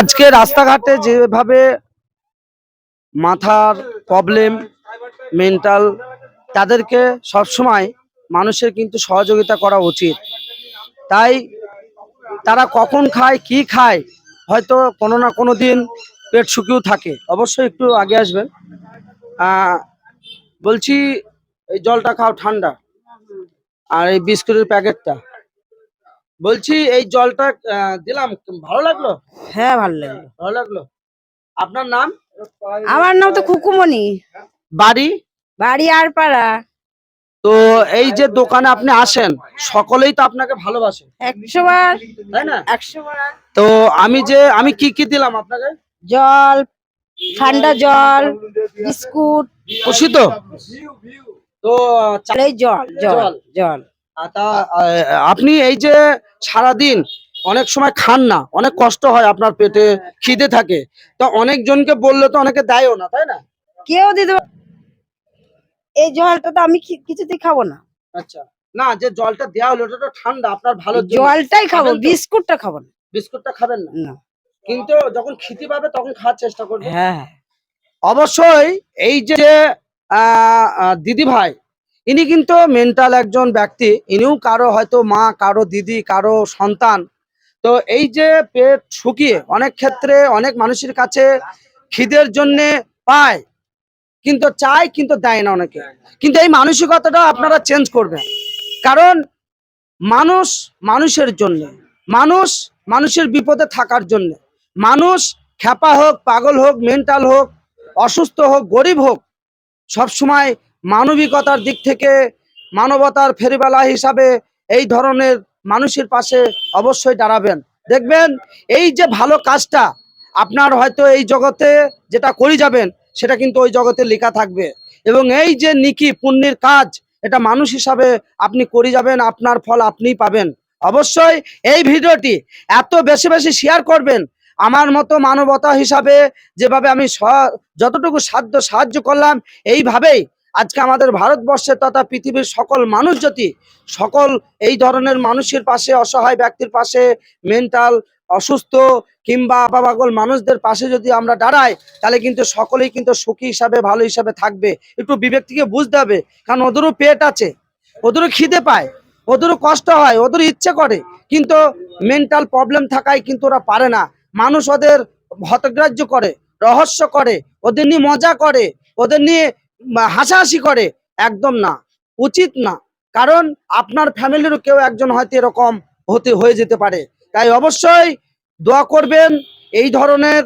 আজকে রাস্তাঘাটে যেভাবে মাথার প্রবলেম মেন্টাল তাদেরকে সবসময় মানুষের কিন্তু সহযোগিতা করা উচিত। তাই তারা কখন খায়, কি খায়, হয়তো কোনো না কোনো দিন পেট শুকিয়েও থাকে। অবশ্যই একটু আগে আসবেন। বলছি এই জলটা খাও ঠান্ডা। আর এই বিস্কুটের প্যাকেটটা। বলছি এই জলটা আহ, দিলাম। ভালো লাগল? হ্যাঁ ভালো লাগল। ভালো লাগল। আপনার নাম? আমার নাম তো খুকুমণি। বাড়ি? বাড়ি আর পাড়া তো এই যে দোকানে আপনি আসেন সকলেই তো আপনাকে ভালোবাসে। একশো বার। তাই না? একশো বার। তো আমি যে আমি কি কি দিলাম আপনাকে? জল ঠান্ডা জল বিস্কুট। খুশি তো? তো জল জল। জল। তা আপনি এই যে সারাদিন অনেক সময় খান না অনেক কষ্ট হয় আপনার পেটে খিদে থাকে তো অনেকজনকে বললে তো অনেকে দেয়ও না তাই না? কেউ দিতে এই জলটা তো আমি কিছুতেই খাব না। আচ্ছা না যে জলটা দেওয়া হলো ওটা তো ঠান্ডা আপনার ভালো জলটাই খাব বিস্কুটটা খাব না। বিস্কুটটা খাবেন না? না। কিন্তু যখন খিদে পাবে তখন খাওয়ার চেষ্টা করবে হ্যাঁ অবশ্যই এই যে দিদি ভাই ইনি কিন্তু মেন্টাল একজন ব্যক্তি। ইনিও কারও হয়তো মা, কারও দিদি, কারও সন্তান। তো এই যে পেট শুকিয়ে অনেক ক্ষেত্রে অনেক মানুষের কাছে খিদের জন্যে পায়, কিন্তু চায় কিন্তু দেয় না অনেকে। কিন্তু এই মানসিকতাটা আপনারা চেঞ্জ করবেন। কারণ মানুষ মানুষের জন্য, মানুষ মানুষের বিপদে থাকার জন্য। মানুষ খ্যাপা হোক, পাগল হোক মেন্টাল হোক, অসুস্থ হোক, গরিব হোক, সবসময় মানবিকতার দিক থেকে মানবতার ফেরিবালা হিসাবে এই ধরনের মানুষের পাশে অবশ্যই দাঁড়াবেন। দেখবেন, এই যে ভালো কাজটা আপনার হয়তো এই জগতে যেটা করে যাবেন, সেটা কিন্তু ওই জগতে লেখা থাকবে। এবং এই যে নিকি, পুণ্যের কাজ, এটা মানুষ হিসাবে আপনি করে যাবেন, আপনার ফল আপনিই পাবেন। অবশ্যই এই ভিডিওটি এত বেশি বেশি শেয়ার করবেন, আমার মতো মানবতা হিসাবে যেভাবে আমি যতটুকু সাধ্য সাহায্য করলাম, এইভাবেই আজকে আমাদের ভারতবর্ষে তথা পৃথিবীর সকল মানুষ যদি সকল এই ধরনের মানুষের পাশে, অসহায় ব্যক্তির পাশে মেন্টাল অসুস্থ কিংবা আপাবাগল মানুষদের পাশে যদি আমরা দাঁড়াই, তাহলে কিন্তু সকলেই কিন্তু সুখী হিসাবে, ভালো হিসাবে থাকবে। একটু বিবেক থেকে বুঝতে হবে, কারণ ওদেরও পেট আছে, ওদেরও খিদে পায়, ওদেরও কষ্ট হয় ওদের ইচ্ছে করে, কিন্তু মেন্টাল প্রবলেম থাকায় কিন্তু ওরা পারে না। মানুষ ওদের হতগ্রাহ্য করে, রহস্য করে, ওদের নিয়ে মজা করে, ওদের নিয়ে হাসাহাসি করে, একদম না। উচিত না। কারণ আপনার ফ্যামিলিরও কেউ একজন হয়তো এরকম হতে, হয়ে যেতে পারে। তাই অবশ্যই দোয়া করবেন এই ধরনের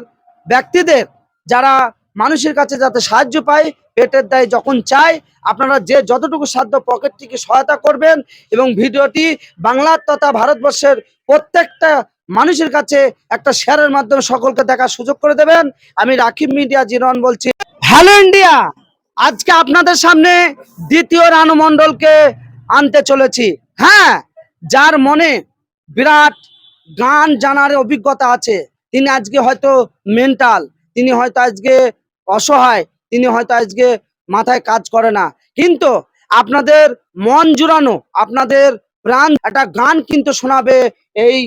ব্যক্তিদের যারা মানুষের কাছে যাতে সাহায্য পায়, পেটের দায় যখন চায়, আপনারা যে যতটুকু সাধ্য পকেট থেকে সহায়তা করবেন এবং ভিডিওটি বাংলার তথা ভারতবর্ষের প্রত্যেকটা মানুষের কাছে একটা শেয়ারের মাধ্যমে সকলকে দেখার সুযোগ করে দেবেন। আমি রাকিব মিডিয়া জিরন বলছি। Hello India! আজকে আপনাদের সামনে দ্বিতীয় রানু মণ্ডলকে আনতে চলেছি। হ্যাঁ যার মনে বিরাট গান জানার অভিজ্ঞতা আছে। তিনি আজকে হয়তো মেন্টাল তিনি হয়তো আজকে অসহায়, তিনি হয়তো আজকে মাথায় কাজ করে না। কিন্তু আপনাদের মন জুড়ানো, আপনাদের প্রাণ, একটা গান কিন্তু শোনাবে এই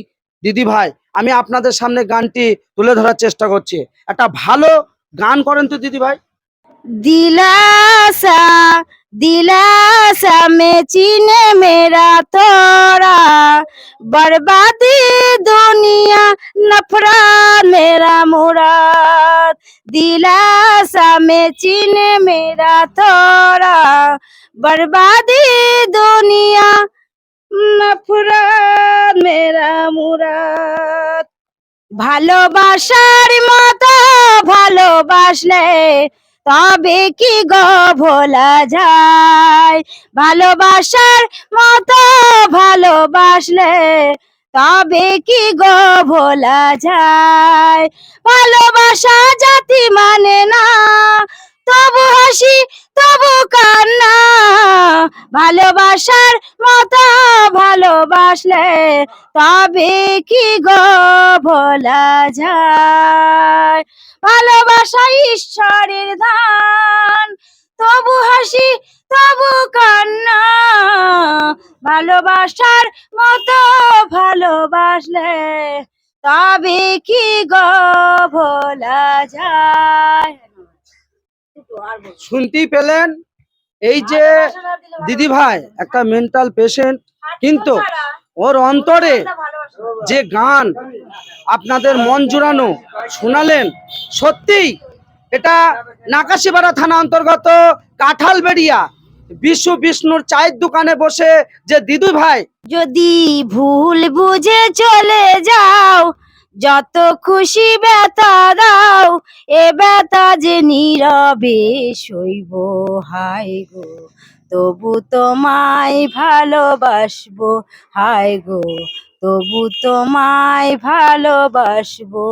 দিদি ভাই। আমি আপনাদের সামনে গানটি তুলে ধরার চেষ্টা করছি। একটা ভালো গান করেন তো দিদি ভাই। दिलासा दिलासा में चीने मेरा थोड़ा बर्बादी दुनिया नफरा मेरा मुराद दिलासा में चीने मेरा थोड़ा बर्बादी दुनिया नफरा मेरा मुराद ভালোবাসার মতো ভালোবাসলে তবে কি গো ভোলা যায়? ভালোবাসার মতো ভালোবাসলে তবে কি গো ভোলা যায়? ভালোবাসা জাতি মানে না, তবু হাসি, তবু কান্না। ভালোবাসার মতো ভালোবাসলে তবে কি গো ভোলা যায়। ভালোবাসা ঈশ্বরের দান। তবু হাসি, তবু কান্না। ভালোবাসার মতো ভালোবাসলে তবে কি গো ভোলা যায়? শুনতেই পেলেন? এই যে দিদি ভাই একটা মেন্টাল পেশেন্ট কিন্তু ওর অন্তরে যে গান আপনাদের মন জুড়ানো শোনালেন, সত্যিই এটা নাকাশিপাড়া থানা অন্তর্গত কাঁঠালবেড়িয়া বিশু বিষ্ণুর চায়ের দোকানে বসে যে দিদু ভাই। যদি ভুল বুঝে চলে যাও, যত খুশি ব্যথা দাও, এ ব্যথা যে নীরবে সইব, হায় গো, তবু তোমায় ভালোবাসবো, হায় গো তবু তোমায় ভালোবাসবো।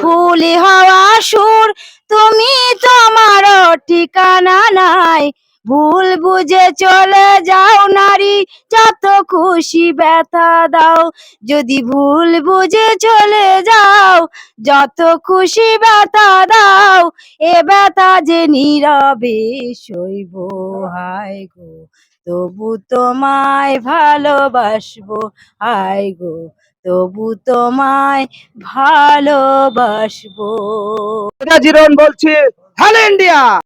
ফুল হওয়া সুর তুমি তোমার ঠিকানা নাই। ভুল বুঝে চলে যাও নারী যত খুশি ব্যথা দাও। যদি ভুল বুঝে চলে যাও যত খুশি ব্যথা দাও। এ ব্যথা যে নীরবে সইব হায় গো। তবু তোমায় ভালোবাসবো আয় গো তবু তোমায় ভালোবাসবো। জীবন বলছি হ্যালো ইন্ডিয়া!